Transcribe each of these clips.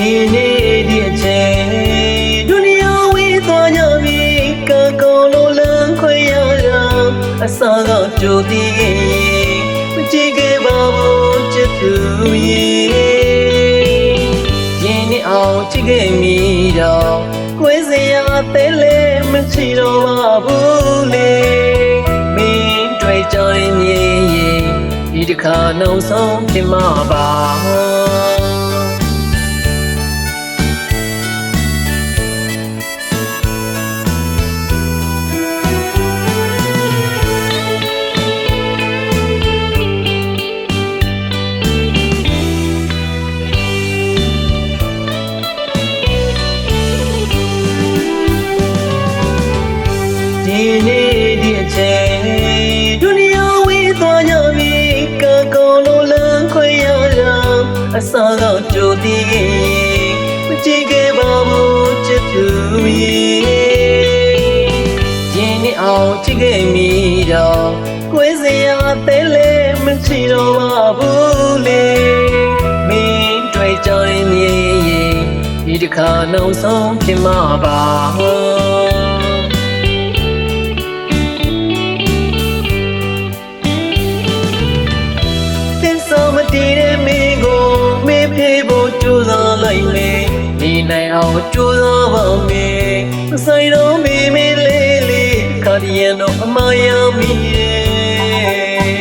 ဒီနေ့ဒီအချိန်ဒုနီယာဝေးသွားကြပြီကကောလုံးလန်းခွေရတာအစာကကြိုတည်ရင်မကြည့်ခဲ့ပါဘူးချစ်သူရေရင်းနဲ့အောင်ချစ်ခဲ့မိတော့ခွေးစရာသေးလေမရှိတော့ပါဘူးလေမင်းတွေ့ကြရင်ရင်ဒီတစ်ခါနှုံဆုံးဖြစ်မှာပါ အစားကကြိုတည်ရင်မကြည့်ခဲ့ပါဘူးချစ်သူရဲ့ရင်နဲ့အောင်ချစ်ခဲ့မိတော့ကိုယ်စရာသေးလေမရှိတော့ပါဘူးလေမင်းတွေ့ကြရင်မြင်ရင်ဒီတစ်ခါနောက်ဆုံးဖြစ်မှာပါ စားလိုက်မယ်ဒီနိုင်အောင်ကြိုးစားပါမယ်မဆိုင်တော့မေးမေးလေးလေးခါဒီရန်တော့အမယမိရဲ့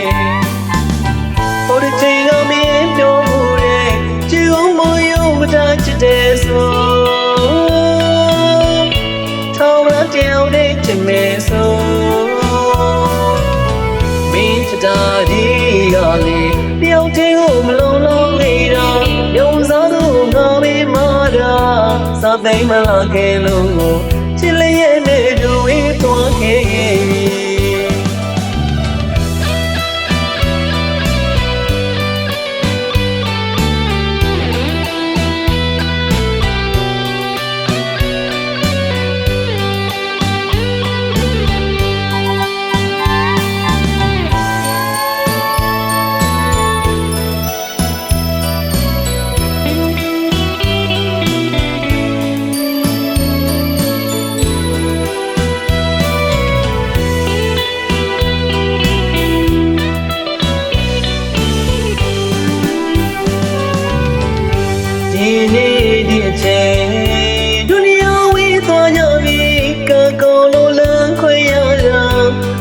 ဟိုဒီချိန်ကမင်းပြောမှုတဲ့ချီအောင်မယုံမတာချစ်တဲ့ဆိုထောင်းရတဲ့တဲ့ချင်မဲဆိုမင်းချတာဒီကလေးတယောက်တည်းကိုမလုံးလုံးနေ စာသိ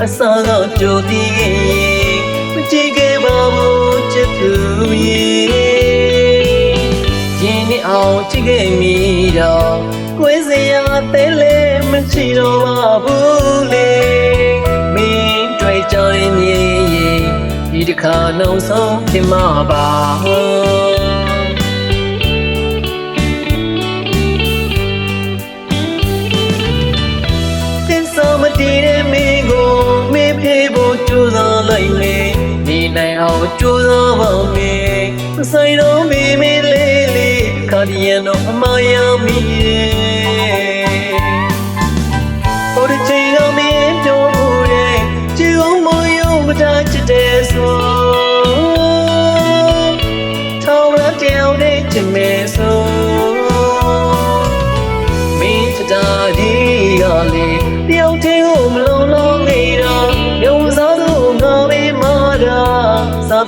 အစားကကြိုတည်ရင်မကြည့်ခဲ့ပါဘူးချစ်သူရဲ့ရင်နဲ့အောင်ချစ်ခဲ့မိတော့ကိုယ်စရာသေးလေမရှိတော့ပါဘူးလေမင်းတွေ့ကြရင်မြင်ရင်ဒီတစ်ခါနောက်ဆုံးဖြစ်မှာပါ ကြိုးစားလိုက်မယ်ဒီနိုင်အောင်ကြိုးစားပါမယ်မဆိုင်တော့မေးမေးလေးလေးခါဒီရန်တော့အမယမိရဲ့ဟိုဒီချိန်ကမင်းပြောမှုတဲ့ချီအောင်မယုံမတာချစ်တဲ့ဆို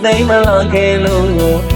သိမ်းမလာခဲ့လို့